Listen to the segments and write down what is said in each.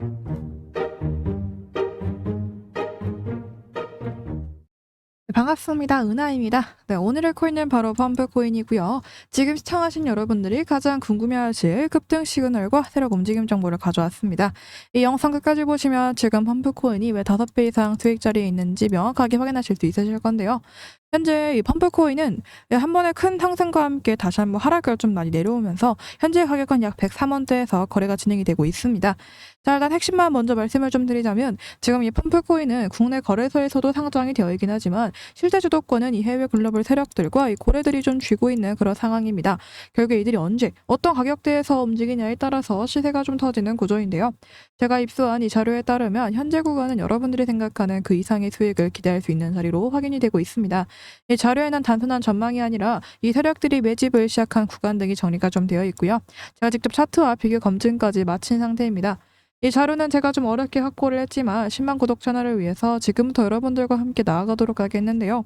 네, 반갑습니다. 은하입니다. 네, 오늘의 코인은 바로 펌프 코인이고요. 지금 시청하신 여러분들이 가장 궁금해하실 급등 시그널과 세력 움직임 정보를 가져왔습니다. 이 영상 끝까지 보시면 지금 펌프 코인이 왜 5배 이상 수익 자리에 있는지 명확하게 확인하실 수 있으실 건데요. 현재 이 펌프 코인은 한 번의 큰 상승과 함께 다시 한번 하락을 좀 많이 내려오면서 현재 가격은 약 103원대에서 거래가 진행이 되고 있습니다. 자, 일단 핵심만 먼저 말씀을 좀 드리자면 지금 이 펌프 코인은 국내 거래소에서도 상장이 되어 있긴 하지만 실제 주도권은 이 해외 글로벌 세력들과 이 고래들이 좀 쥐고 있는 그런 상황입니다. 결국 이들이 언제 어떤 가격대에서 움직이냐에 따라서 시세가 좀 터지는 구조인데요. 제가 입수한 이 자료에 따르면 현재 구간은 여러분들이 생각하는 그 이상의 수익을 기대할 수 있는 자리로 확인이 되고 있습니다. 이 자료에는 단순한 전망이 아니라 이 세력들이 매집을 시작한 구간 등이 정리가 좀 되어 있고요. 제가 직접 차트와 비교 검증까지 마친 상태입니다. 이 자료는 제가 좀 어렵게 확보를 했지만 10만 구독 채널을 위해서 지금부터 여러분들과 함께 나아가도록 하겠는데요.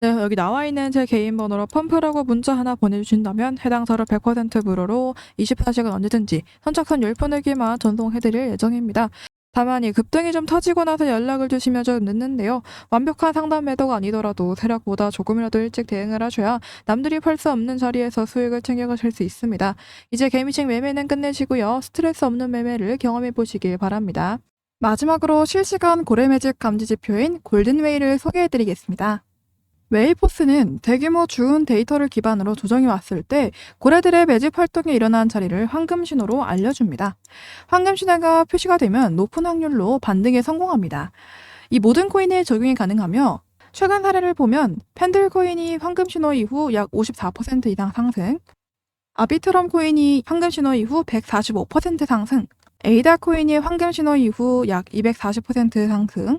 네, 여기 나와 있는 제 개인 번호로 펌프라고 문자 하나 보내주신다면 해당 자료 100% 무료로 24시간 언제든지 선착순 10분에게만 전송해드릴 예정입니다. 다만 이 급등이 좀 터지고 나서 연락을 주시면 좀 늦는데요. 완벽한 상담 매도가 아니더라도 세력보다 조금이라도 일찍 대응을 하셔야 남들이 팔 수 없는 자리에서 수익을 챙겨가실 수 있습니다. 이제 개미식 매매는 끝내시고요. 스트레스 없는 매매를 경험해 보시길 바랍니다. 마지막으로 실시간 고래 매집 감지 지표인 골든웨이를 소개해 드리겠습니다. 웨이포스는 대규모 주운 데이터를 기반으로 조정이 왔을 때 고래들의 매집 활동이 일어난 자리를 황금 신호로 알려줍니다. 황금 신호가 표시가 되면 높은 확률로 반등에 성공합니다. 이 모든 코인에 적용이 가능하며 최근 사례를 보면 팬들 코인이 황금 신호 이후 약 54% 이상 상승, 아비트럼 코인이 황금 신호 이후 145% 상승, 에이다 코인이 황금 신호 이후 약 240% 상승,